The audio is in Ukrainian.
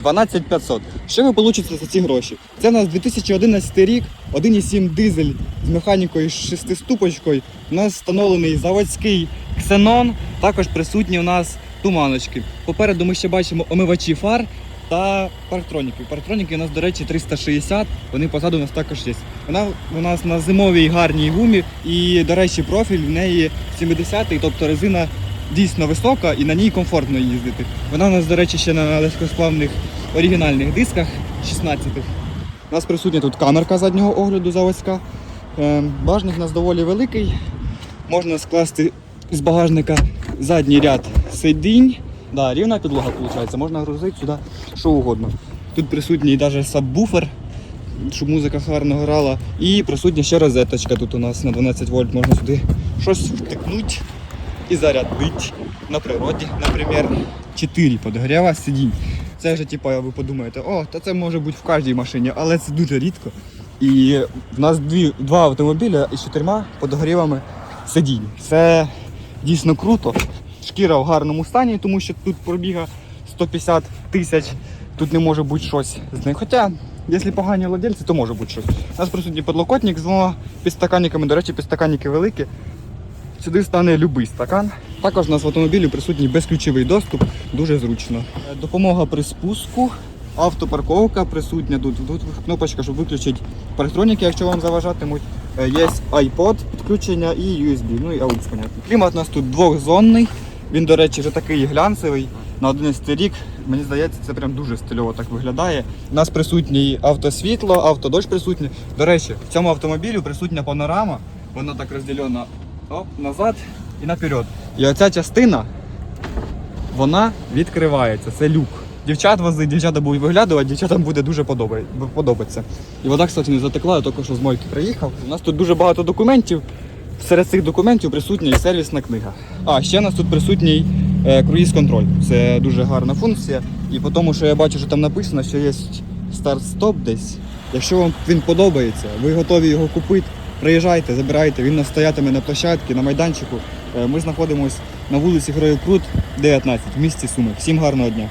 12 500. Що ви получите за ці гроші? Це у нас 2011 рік, 1,7 дизель з механікою 6 ступочкою. У нас встановлений заводський ксенон, також присутні у нас туманочки. Попереду ми ще бачимо омивачі фар та парктроніки. Парктроніки у нас, до речі, 360, вони позаду у нас також є. Вона у нас на зимовій гарній гумі і, до речі, профіль в неї 70-й, тобто резина дійсно висока і на ній комфортно їздити. Вона у нас, до речі, ще на легкосплавних оригінальних дисках 16-х. У нас присутня тут камерка заднього огляду заводська. Ем, Багажник у нас доволі великий. Можна скласти з багажника задній ряд сидінь. Да, рівна підлога виходить, можна грузити сюди що угодно. Тут присутній навіть сабвуфер, щоб музика гарно грала. І присутня ще розеточка тут у нас на 12 вольт. Можна сюди щось втикнути і зарядити на природі, наприклад. 4 подогріва сидінь. Це вже типу, ви подумаєте, о, та це може бути в кожній машині, але це дуже рідко. І в нас дві, два автомобіля із чотирма подогрівами сидінь. Це дійсно круто. Шкіра в гарному стані, тому що тут пробіга 150 тисяч, тут не може бути щось з них. Хоча, якщо погані владельці, то може бути щось. У нас присутній подлокотник з двома підстаканниками. До речі, підстаканники великі. Сюди стане будь-який стакан. Також у нас в автомобілі присутній безключовий доступ, дуже зручно. Е, Допомога при спуску, автопарковка присутня. Тут, тут кнопочка, щоб виключити парктроніки, якщо вам заважатимуть. Е, Є iPod підключення і USB, ну і AUX, понятно. Клімат у нас тут двохзонний. Він, до речі, вже такий глянцевий. На 11 рік, мені здається, це прям дуже стильово так виглядає. У нас присутній автосвітло, автодощ присутній. До речі, в цьому автомобілі присутня панорама. Вона так розділена оп, назад і наперед. І оця частина, вона відкривається. Це люк. Дівчат вози, дівчата будуть виглядувати, дівчатам буде дуже подобатися. І вода, кстати, не затекла, я тільки що з мойки приїхав. У нас тут дуже багато документів. Серед цих документів присутня і сервісна книга. А ще у нас тут присутній е, круїз-контроль. Це дуже гарна функція. І по тому, що я бачу, що там написано, що є старт-стоп десь. Якщо вам він подобається, ви готові його купити, приїжджайте, забирайте. Він настоятиме стоятиме на площадці, на майданчику. Е, Ми знаходимося на вулиці Героїв Крут, 19, в місті Суми. Всім гарного дня!